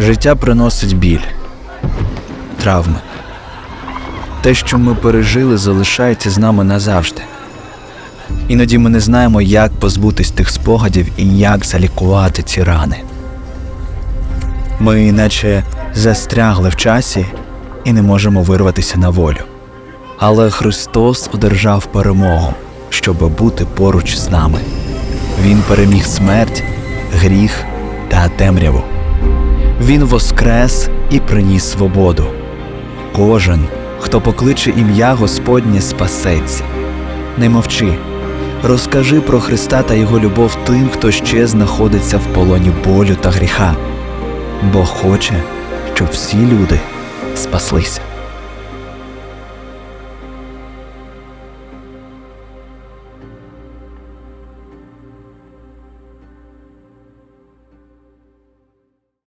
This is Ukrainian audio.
Життя приносить біль, травми. Те, що ми пережили, залишається з нами назавжди. Іноді ми не знаємо, як позбутись тих спогадів і як залікувати ці рани. Ми наче застрягли в часі і не можемо вирватися на волю. Але Христос одержав перемогу, щоб бути поруч з нами. Він переміг смерть, гріх та темряву. Він воскрес і приніс свободу. Кожен, хто покличе ім'я Господнє, спасеться. Не мовчи. Розкажи про Христа та Його любов тим, хто ще знаходиться в полоні болю та гріха, бо хоче, щоб всі люди спаслися.